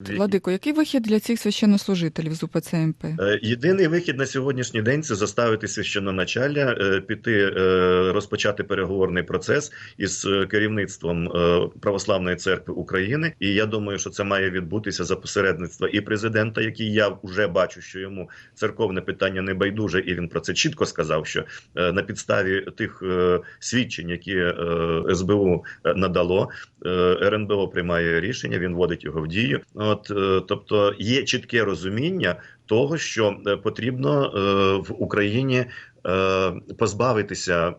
Владико, який вихід для цих священнослужителів з УПЦ МП? Е, Єдиний вихід на сьогоднішній день це заставити священноначалля е, піти е, розпочати переговорний процес із керівництвом Православної церкви України. І я думаю, що це має відбутися за посередництва і президента, який я вже бачу, що йому церковне питання не байдуже, і він про це чітко сказав. Що на підставі тих свідчень, які СБУ надало, РНБО приймає рішення, він вводить його в дію. От е, тобто є чітке розуміння того, що е, потрібно е, в Україні е, позбавитися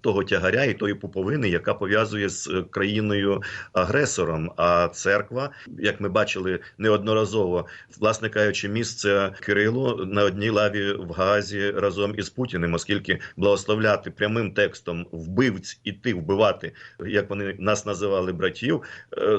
того тягаря і тої пуповини, яка пов'язує з країною агресором. А церква, як ми бачили неодноразово, власне кажучи, місце Кирилу на одній лаві в Гаазі разом із Путіним, оскільки благословляти прямим текстом вбивць іти вбивати, як вони нас називали братів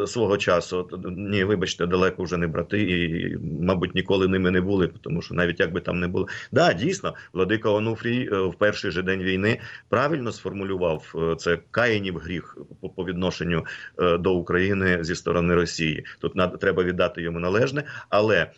свого часу. Ні, вибачте, далеко вже не брати, і, мабуть, ніколи ними не були, тому що навіть як би там не було, да, дійсно, владика Онуфрій е, в перший же день війни правильно сформулював е, це каїнів гріх по, відношенню е, до України зі сторони Росії. Тут треба віддати йому належне, але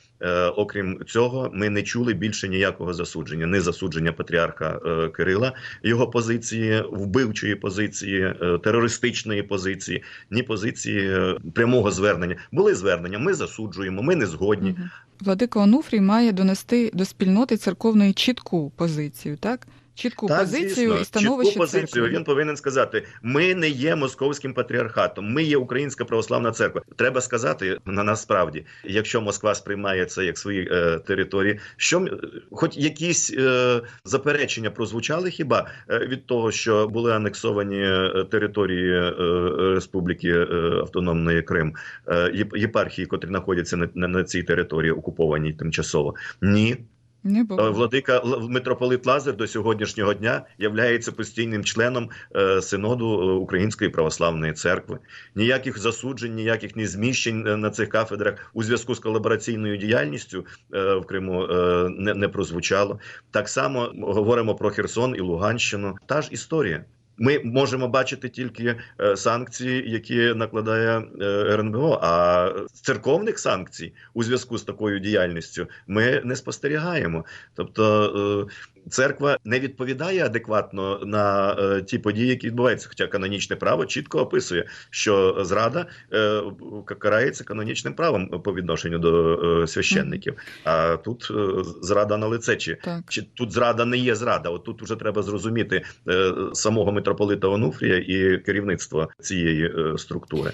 окрім цього, ми не чули більше ніякого засудження, не засудження патріарха Кирила, його позиції, вбивчої позиції, терористичної позиції, ні позиції прямого звернення. Були звернення. Ми засуджуємо, ми не згодні. Владика Онуфрій має донести до спільноти церковної чітку позицію, так? Чітку позицію звісно, і становище чітку позицію. церкви. Він повинен сказати: ми не є московським патріархатом, ми є Українська православна церква. Треба сказати на насправді, якщо Москва сприймає це як свої е, території, що м- хоч якісь е, заперечення прозвучали хіба е, від того, що були анексовані е, території е, Республіки е, Автономної Крим, е, єпархії, котрі знаходяться на, на, на цій території, окупованій тимчасово? Ні, Не Е, було. Владика Л- митрополит Лазар до сьогоднішнього дня являється постійним членом е, синоду е, Української православної церкви. Ніяких засуджень, ніяких ні зміщень е, на цих кафедрах у зв'язку з колабораційною діяльністю е, в Криму е, не прозвучало. Так само говоримо про Херсон і Луганщину. Та ж історія. Ми можемо бачити тільки е, санкції, які накладає е, РНБО. А церковних санкцій у зв'язку з такою діяльністю ми не спостерігаємо. Тобто е, церква не відповідає адекватно на е, ті події, які відбуваються. Хоча канонічне право чітко описує, що зрада е, карається канонічним правом по відношенню до е, священників. А тут е, зрада на лице. Чи чи тут зрада не є зрада? От тут вже треба зрозуміти е, самого митрополита Онуфрія і керівництво цієї е, структури.